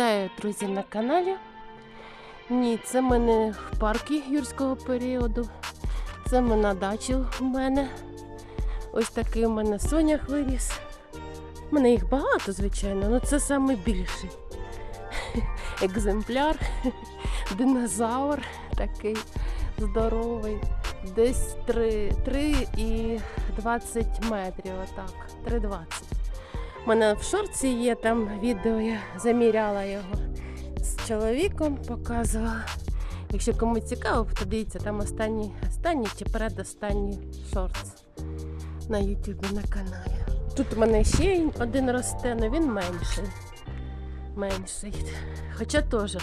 Вітаю, друзі, на каналі. Ні, це ми не в парку юрського періоду. Це ми на дачі у мене. Ось такий у мене сонях виріс. У мене їх багато, звичайно, але це саме більший екземпляр. Динозавр такий здоровий. Десь 3, 3 і 20 метрів. Отак. 3,20. У мене в шорці є там відео, я заміряла його з чоловіком, показувала. Якщо кому цікаво, подивіться, там останній, останній чи передостанній шортс на Ютубі на каналі. Тут у мене ще один росте, але він менший. Менший. Хоча теж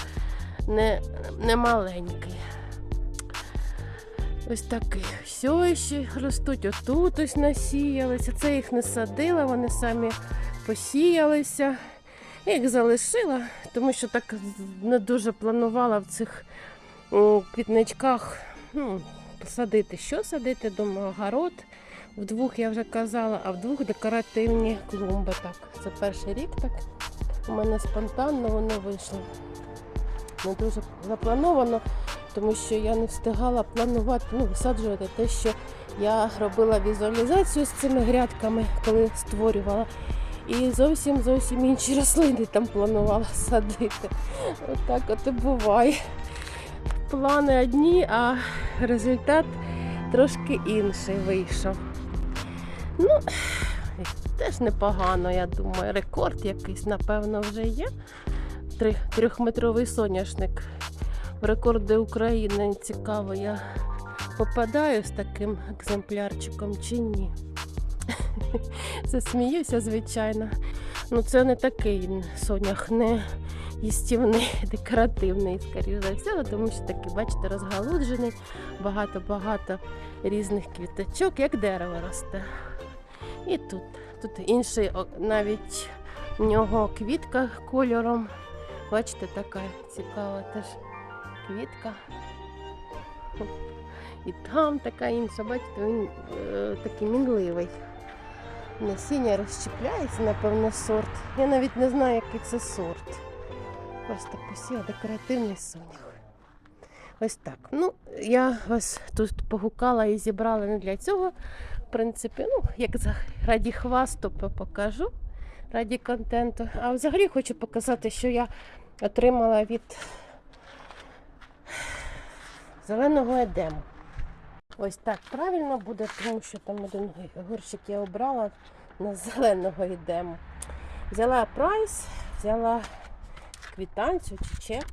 не, не маленький. Ось. Все ще ростуть. Отут ось насіялися. Це їх не садила, вони самі посіялися. Я їх залишила, тому що так не дуже планувала в цих квітничках ну, посадити. Що садити? Думаю, огород. Вдвох я вже казала, а вдвох декоративні клумби. Так, це перший рік так. У мене спонтанно воно вийшло. Не дуже заплановано, тому що я не встигала планувати, ну, висаджувати те, що я робила візуалізацію з цими грядками, коли створювала. І зовсім зовсім інші рослини там планувала садити. Отак от і буває. Плани одні, а результат трошки інший вийшов. Ну, теж непогано, я думаю. Рекорд якийсь, напевно, вже є. Трьохметровий соняшник. В рекорди України цікаво, я попадаю з таким екземплярчиком чи ні. Засміюся, звичайно. Ну, це не такий сонях, не їстівний, декоративний, скоріш за все, тому що такий, бачите, розгалуджений, багато-багато різних квіточок, як дерево росте. І тут, тут інший, навіть в нього квітка кольором. Бачите, така цікава теж квітка. І там така інша, бачите, він е, такий мінливий. Насіння розщепляється, напевно, сорт. Я навіть не знаю, який це сорт. Просто посіла декоративний сонях. Ось так. Ну, я вас тут погукала і зібрала не для цього. В принципі, ну, як раді хвасту покажу, раді контенту. А взагалі хочу показати, що я отримала від зеленого едему. Ось так правильно буде, тому що там один горщик я обрала на зеленого едему. Взяла прайс, взяла квитанцію чи чек,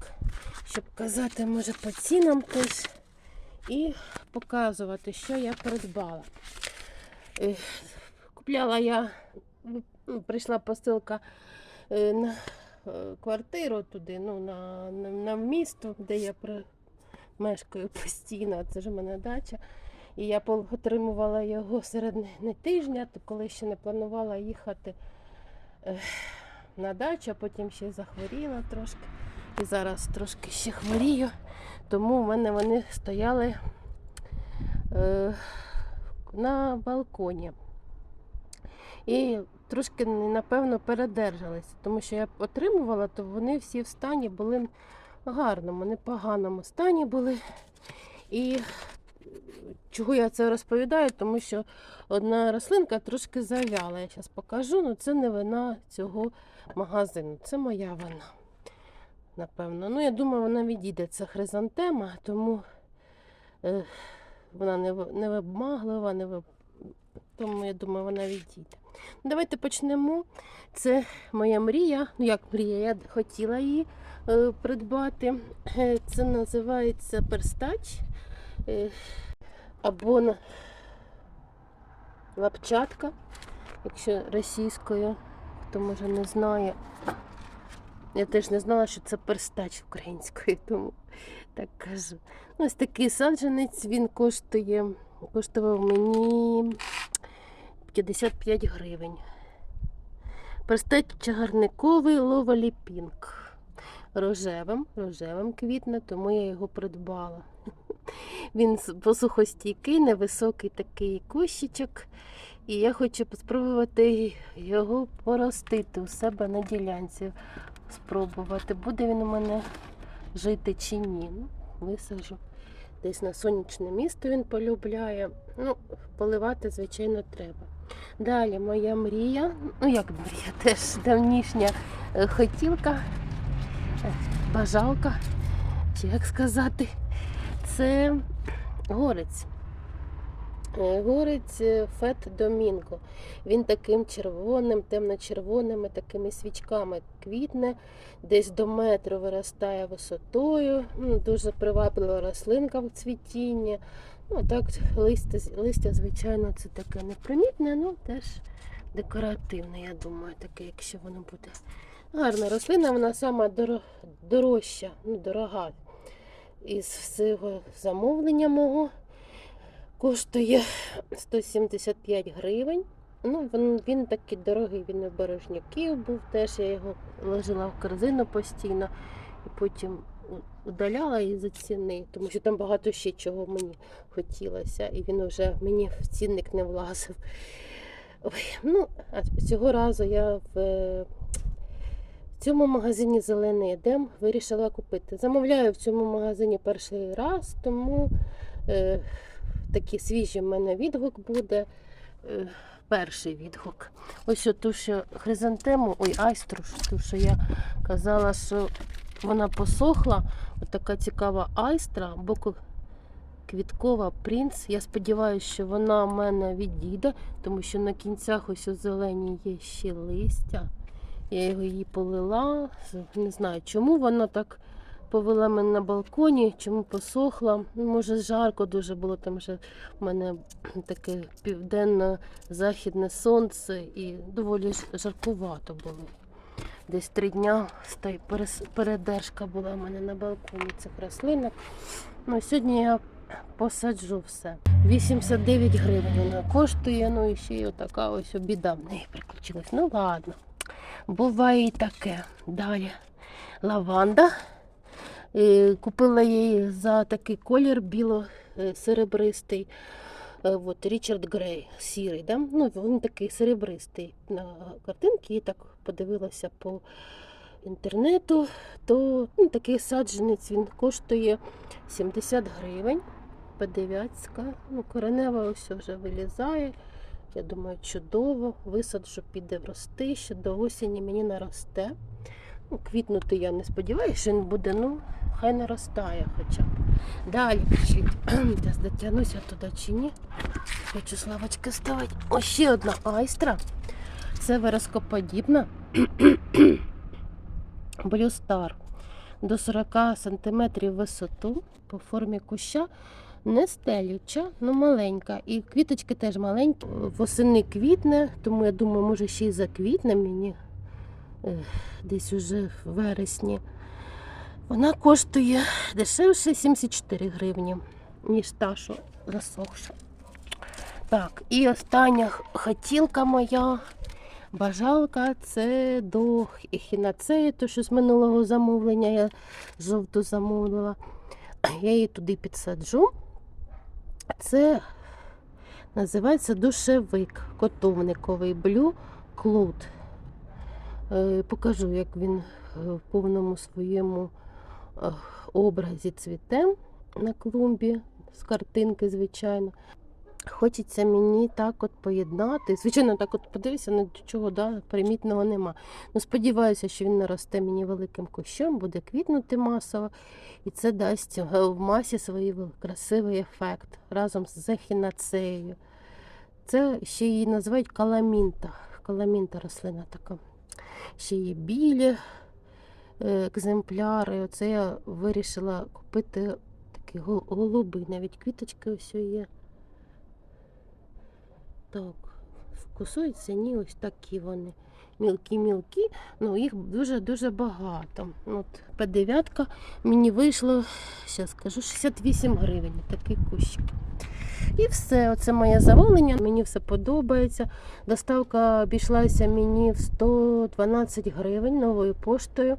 щоб казати, може, по цінам теж. І показувати, що я придбала. Е, Купляла я, ну, прийшла посилка е, на е, квартиру туди, ну, на, на, на місто, де я мешкаю постійно, це ж у мене дача. І я отримувала його серед не- не тижня, то коли ще не планувала їхати на дачу, а потім ще захворіла трошки. І зараз трошки ще хворію. Тому в мене вони стояли на балконі. І трошки, напевно, передержалися, тому що я отримувала, то вони всі в стані були гарному, непоганому стані були. І чого я це розповідаю? Тому що одна рослинка трошки завяла. Я зараз покажу, але це не вина цього магазину, це моя вина. Напевно. Ну, я думаю, вона відійде. Це хризантема, тому е, вона не, не вибмаглива, не виб... тому я думаю, вона відійде. Ну, Давайте почнемо. Це моя мрія. Ну, як мрія, я хотіла її придбати. Е, Це називається перстач е, або лапчатка, якщо російською, хто може не знає. Я теж не знала, що це перстач українською, тому так кажу. Ну, Ось такий саджанець він коштує, коштував мені 55 гривень. Перстач чагарниковий ловалі пінк. Рожевим, рожевим квітне, тому я його придбала. Він посухостійкий, невисокий такий кущичок. І я хочу спробувати його поростити у себе на ділянці. спробувати, буде він у мене жити чи ні. Ну, висаджу. Десь на сонячне місто він полюбляє. Ну, поливати, звичайно, треба. Далі моя мрія, ну як мрія, теж давнішня е, хотілка, бажалка, чи як сказати, це горець. Е, Горець е, Фет Домінго. Він таким червоним, темно-червоними такими свічками квітне, десь до метру виростає висотою. Дуже приваблива рослинка в цвітінні. Ну, так, листя, листя, звичайно, це таке непримітне, ну теж декоративне, я думаю, таке, якщо воно буде. Гарна рослина, вона сама дорожча, ну, дорога із всього замовлення мого. Коштує 175 гривень. Ну, він, він такий дорогий, він у Бережняків був теж. Я його ложила в корзину постійно і потім удаляла із ціни, тому що там багато ще чого мені хотілося, і він вже мені в цінник не влазив. Ой, ну, а цього разу я в, в цьому магазині Зелений Едем вирішила купити. Замовляю в цьому магазині перший раз, тому е, такий свіжий в мене відгук буде. Е, перший відгук. Ось ту, що хризантему, ой, айстру, ту, що я казала, що вона посохла. От така цікава айстра, боку квіткова принц. Я сподіваюся, що вона в мене відійде, тому що на кінцях ось у зелені є ще листя. Я його її полила. Не знаю, чому вона так повела мене на балконі, чому посохла. Ну, Може, жарко дуже було, там вже в мене таке південно-західне сонце і доволі жаркувато було. Десь три дня передержка була в мене на балконі цих рослинок. Ну, сьогодні я посаджу все. 89 гривень вона коштує, ну і ще й отака ось біда в неї приключилась. Ну ладно, буває і таке. Далі лаванда. Е, Купила її за такий колір біло-серебристий. Е, От, Річард Грей, сірий. Да? Ну, він такий серебристий. На картинки я так подивилася по інтернету, то ну, такий саджанець він коштує 70 гривень. Подивяцька. Ну, коренева ось вже вилізає. Я думаю, чудово. Висаджу, піде рости, ще до осені мені наросте. Ну, квітнути я не сподіваюся, що він буде, ну, хай наростає хоча б. Далі пишіть. Дотягнуся туди чи ні. Хочу славочки ставити. Ось ще одна айстра. Це виразкоподібна. Блюстар. До 40 см висоту по формі куща. Не стелюча, ну маленька. І квіточки теж маленькі. Восени квітне, тому я думаю, може ще й заквітне мені десь уже в вересні. Вона коштує дешевше 74 гривні, ніж та, що засохша. Так, і остання хотілка моя, бажалка, це до ехінацеї, то що з минулого замовлення я жовту замовила. Я її туди підсаджу. Це називається душевик котовниковий блю клуд. Е, Покажу, як він е, в повному своєму е, образі цвіте на клумбі з картинки, звичайно. Хочеться мені так от поєднати. Звичайно, так от подивися, нічого да, примітного нема. Ну, сподіваюся, що він наросте мені великим кущом, буде квітнути масово, і це дасть е, в масі свій красивий ефект разом з ехінацеєю. Це ще її називають каламінта. Каламінта рослина така. Ще є білі е, екземпляри. Оце я вирішила купити такі гол- голуби. Навіть квіточки ось є. Так, вкусуються ні, ось такі вони. Мілкі-мілкі, ну їх дуже-дуже багато. От П9 мені вийшло, зараз скажу, 68 гривень такий кущик. І все, оце моє замовлення. Мені все подобається. Доставка обійшлася мені в 112 гривень новою поштою.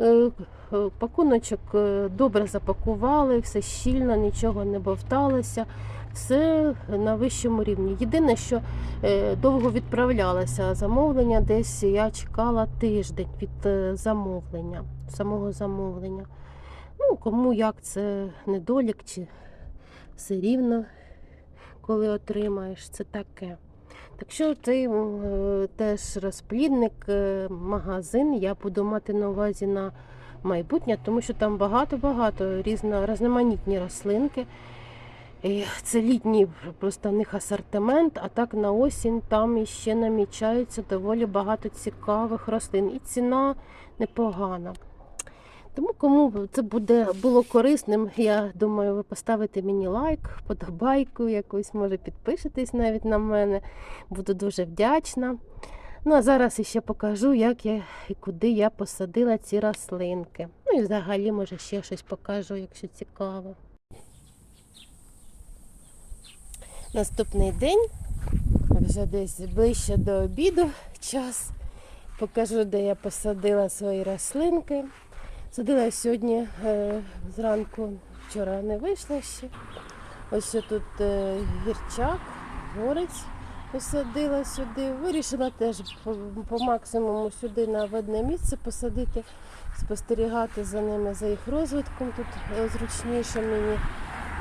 Е, е, Пакуночок е, добре запакували, все щільно, нічого не бовталося, все на вищому рівні. Єдине, що довго відправлялося замовлення, десь я чекала тиждень від замовлення, самого замовлення. Ну, кому як це недолік, чи все рівно, коли отримаєш, це таке. Так що цей теж розплідник, е, магазин, я буду мати на увазі на майбутнє, тому що там багато-багато різно, різноманітні рослинки. І Це літній просто в них асортимент, а так на осінь там іще намічається доволі багато цікавих рослин. І ціна непогана. Тому кому це буде було корисним, я думаю, ви поставите мені лайк, подобайку якусь, може підпишетесь навіть на мене. Буду дуже вдячна. Ну а зараз ще покажу, як я і куди я посадила ці рослинки. Ну і взагалі, може, ще щось покажу, якщо цікаво. Наступний день, вже десь ближче до обіду час. Покажу, де я посадила свої рослинки. Садила сьогодні е, зранку, вчора не вийшла ще. Ось тут е, гірчак, горець посадила сюди. Вирішила теж по, максимуму сюди на видне місце посадити, спостерігати за ними, за їх розвитком. Тут е, зручніше мені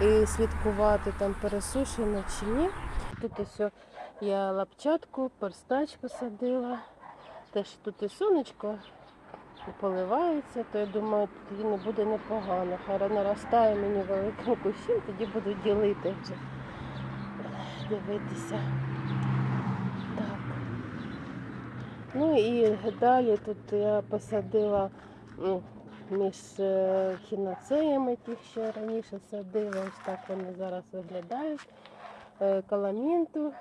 і слідкувати там пересушено чи ні. Тут ось я лапчатку, перстач посадила. Теж тут і сонечко поливається, то я думаю, тоді не буде непогано. Хай наростає мені великим кущем, тоді буду ділити вже. Дивитися. Так. Ну і далі тут я посадила ну, між е, хіноцеями, ті, що я раніше садила, ось так вони зараз виглядають. Е, Каламінту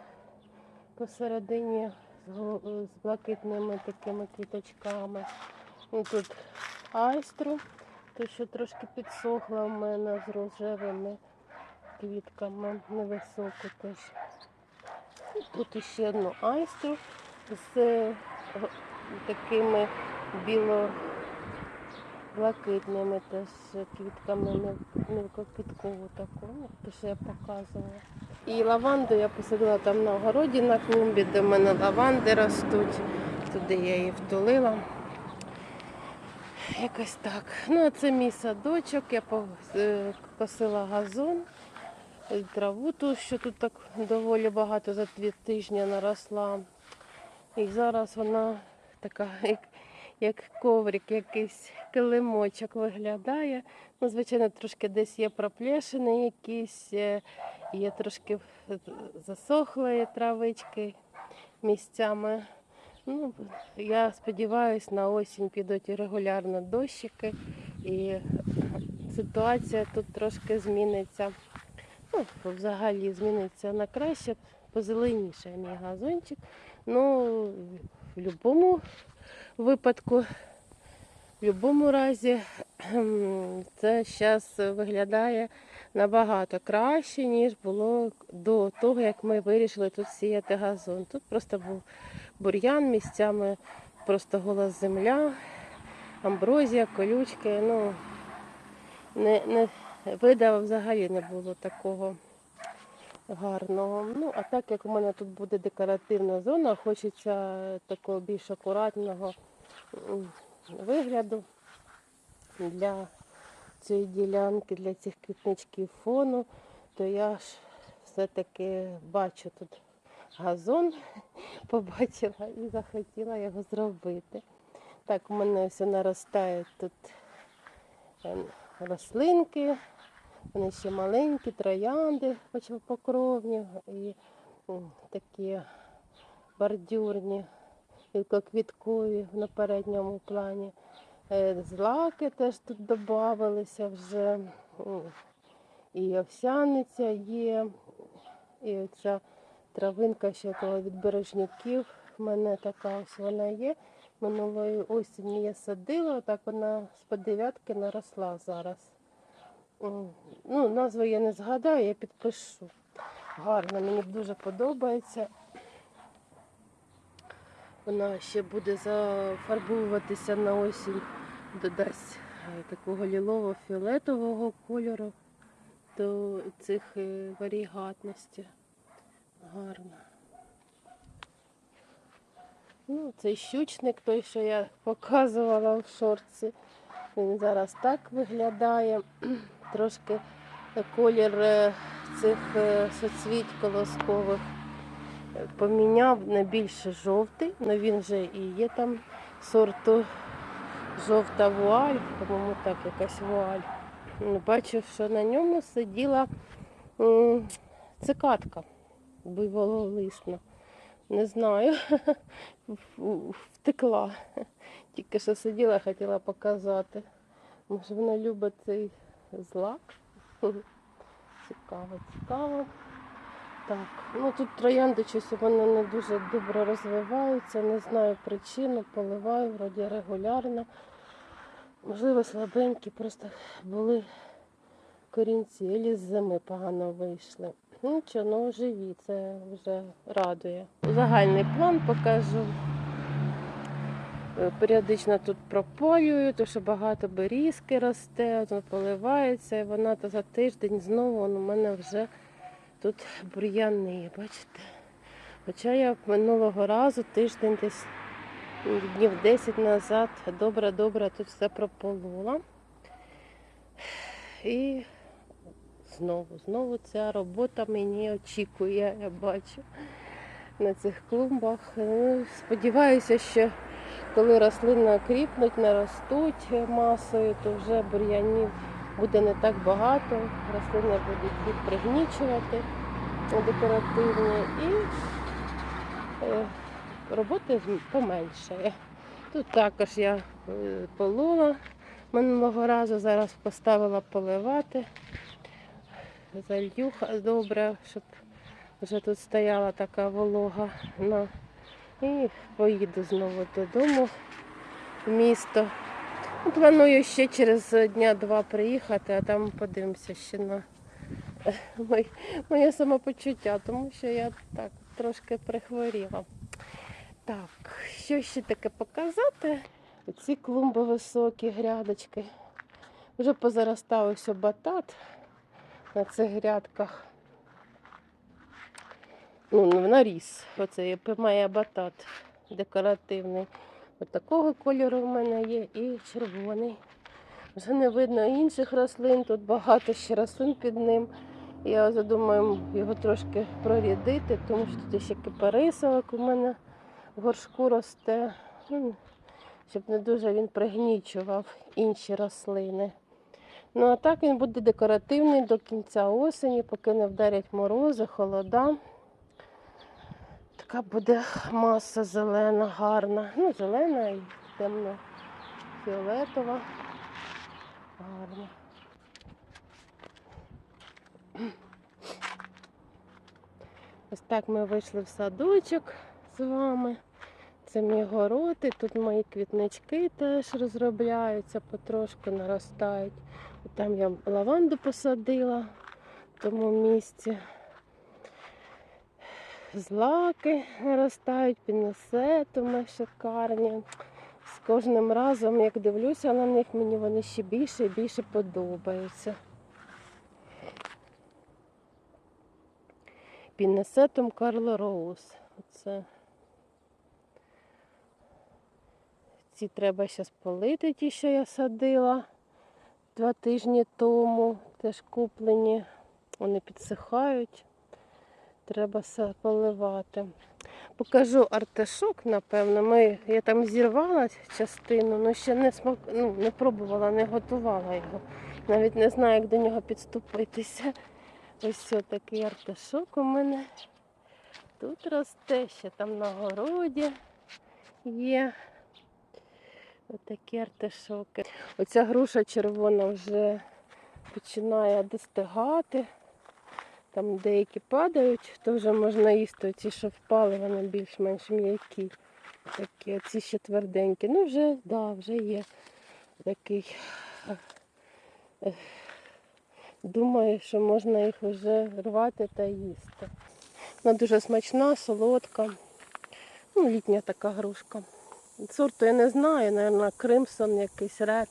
посередині з блакитними такими квіточками. Тут айстру, то що трошки підсохла в мене з рожевими квітками, невисоку теж. Тут ще одну айстру з е, такими біло-блакитними теж квітками, мелкоквіткову таку, те, що я показувала. І лаванду я посадила там на огороді на клумбі, де в мене лаванди ростуть. Туди я її втулила. Якось так. Ну, а це мій садочок. Я е, косила газон, е, траву ту, що тут так доволі багато за дві тижні наросла. І зараз вона така, як, як коврик, якийсь килимочок виглядає. Ну, звичайно, трошки десь є проплешини якісь, е, є трошки засохлої травички місцями. Ну, я сподіваюся, на осінь підуть регулярно дощики і ситуація тут трошки зміниться. Ну, взагалі зміниться на краще, позеленіше мій газончик. Ну, в будь-якому випадку, в будь-якому разі, це зараз виглядає набагато краще, ніж було до того, як ми вирішили тут сіяти газон. Тут просто був бур'ян місцями, просто гола земля, амброзія, колючки. Ну, не, не, вида взагалі не було такого гарного. Ну, а так як у мене тут буде декоративна зона, хочеться такого більш акуратного вигляду для цієї ділянки, для цих квітничків фону, то я ж все-таки бачу тут газон, побачила і захотіла його зробити. Так, у мене все наростає тут е, рослинки, вони ще маленькі, троянди покровні і такі бордюрні, квіткові на передньому плані. Е, Злаки теж тут додавалися вже. І овсяниця є, і оця травинка ще коло від бережняків. В мене така ось вона є. Минулої осені я садила, отак вона з дев'ятки наросла зараз. Ну, назву я не згадаю, я підпишу. Гарно, мені дуже подобається. Вона ще буде зафарбовуватися на осінь додасть е, такого лілово-фіолетового кольору до цих е, варігатності. Гарно. Ну, цей щучник, той, що я показувала в шорці, він зараз так виглядає. Трошки колір е, цих е, соцвіть колоскових е, поміняв на більше жовтий, але він вже і є там сорту жовта вуаль, по-моєму, так, якась вуаль. Ну, Бачив, що на ньому сиділа м, цикатка буйвололисна. Не знаю, втекла. Тільки що сиділа, хотіла показати. Може вона любить цей злак. Цікаво, цікаво. Так, ну тут троянди щось вони не дуже добре розвиваються, не знаю причину, поливаю вроді регулярно. Можливо, слабенькі, просто були корінці, або з зими погано вийшли. Ну нічого, ну живі, це вже радує. Загальний план покажу. Е, Періодично тут прополюю, тому що багато берізки росте, поливається, і вона то за тиждень знову у мене вже тут бур'яни, бачите? Хоча я минулого разу тиждень десь днів 10 назад добре-добре тут все прополола. І знову, знову ця робота мені очікує, я бачу на цих клумбах. Ну, Сподіваюся, що коли рослини окріпнуть, наростуть масою, то вже бур'янів буде не так багато, рослини будуть пригнічувати декоративні і е, роботи поменшає. Тут також я е, полола минулого разу, зараз поставила поливати. Залью ха- добре, щоб вже тут стояла така волога. Ну, і поїду знову додому в місто. Ну, Планую ще через дня-два приїхати, а там подивимося ще на е, моє, самопочуття, тому що я так трошки прихворіла. Так, що ще таке показати? Ці клумби високі, грядочки. Вже позаростав ось батат на цих грядках. Ну, наріс. Оце є має батат декоративний. От такого кольору в мене є і червоний. Вже не видно інших рослин, тут багато ще рослин під ним. Я задумаю його трошки прорядити, тому що тут ще кипарисовик у мене в горшку росте. Щоб не дуже він пригнічував інші рослини. Ну а так він буде декоративний до кінця осені, поки не вдарять морози, холода. Така буде маса зелена, гарна. Ну, зелена і темно-фіолетова. Гарна. Ось так ми вийшли в садочок з вами. Це мій город, і тут мої квітнички теж розробляються, потрошку наростають. Там я лаванду посадила в тому місці. Злаки наростають, піносетуми шикарні. З кожним разом, як дивлюся на них, мені вони ще більше і більше подобаються. Пінесетум Карло Роуз. Оце. Ці треба зараз полити, ті, що я садила два тижні тому. Теж куплені. Вони підсихають. Треба поливати. Покажу артишок, напевно. Ми, я там зірвала частину, але ще не смак, ну, не пробувала, не готувала його. Навіть не знаю, як до нього підступитися. Ось такий артишок у мене. Тут росте, ще там на городі є. Отакі артишоки. Оця груша червона вже починає достигати. Там деякі падають, то вже можна їсти. Ці, що впали, вони більш-менш м'які. Такі, оці ще тверденькі. Ну, вже, да, вже є такий. Думаю, що можна їх вже рвати та їсти. Вона дуже смачна, солодка. Ну, літня така грушка. Сорту я не знаю, мабуть, Кримсон якийсь ред.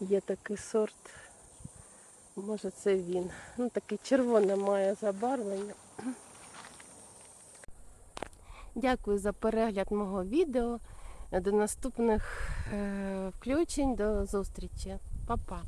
Є такий сорт. Може це він. Ну, такий червоне має забарвлення. Дякую за перегляд мого відео. До наступних е, включень, до зустрічі. Па-па.